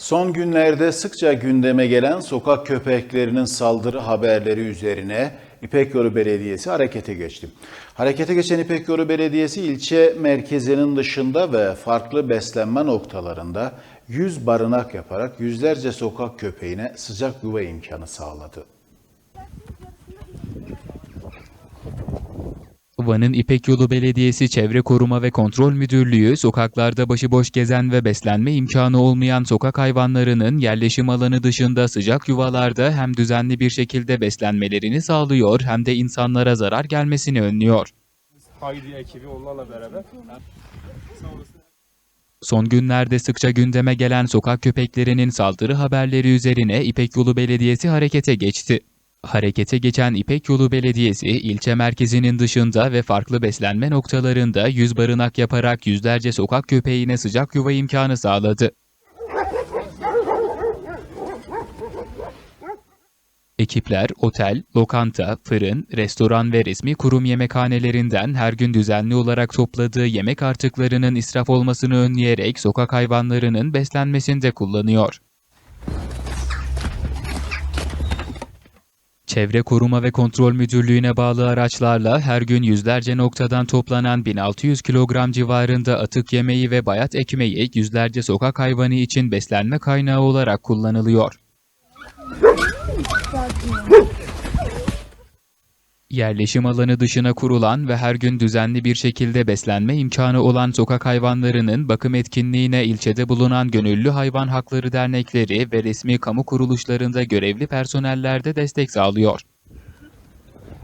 Son günlerde sıkça gündeme gelen sokak köpeklerinin saldırı haberleri üzerine İpek Yolu Belediyesi harekete geçti. Harekete geçen İpek Yolu Belediyesi ilçe merkezinin dışında ve farklı beslenme noktalarında 100 barınak yaparak yüzlerce sokak köpeğine sıcak yuva imkanı sağladı. Van'ın İpek Yolu Belediyesi Çevre Koruma ve Kontrol Müdürlüğü, sokaklarda başıboş gezen ve beslenme imkanı olmayan sokak hayvanlarının yerleşim alanı dışında sıcak yuvalarda hem düzenli bir şekilde beslenmelerini sağlıyor hem de insanlara zarar gelmesini önlüyor. Haydi ekibi onlarla beraber. Son günlerde sıkça gündeme gelen sokak köpeklerinin saldırı haberleri üzerine İpek Yolu Belediyesi harekete geçti. Harekete geçen İpek Yolu Belediyesi, ilçe merkezinin dışında ve farklı beslenme noktalarında yüz barınak yaparak yüzlerce sokak köpeğine sıcak yuva imkanı sağladı. Ekipler otel, lokanta, fırın, restoran ve resmi kurum yemekhanelerinden her gün düzenli olarak topladığı yemek artıklarının israf olmasını önleyerek sokak hayvanlarının beslenmesinde kullanıyor. Çevre Koruma ve Kontrol Müdürlüğü'ne bağlı araçlarla her gün yüzlerce noktadan toplanan 1600 kilogram civarında atık yemeği ve bayat ekmeği yüzlerce sokak hayvanı için beslenme kaynağı olarak kullanılıyor. Yerleşim alanı dışına kurulan ve her gün düzenli bir şekilde beslenme imkanı olan sokak hayvanlarının bakım etkinliğine ilçede bulunan gönüllü hayvan hakları dernekleri ve resmi kamu kuruluşlarında görevli personeller de destek sağlıyor.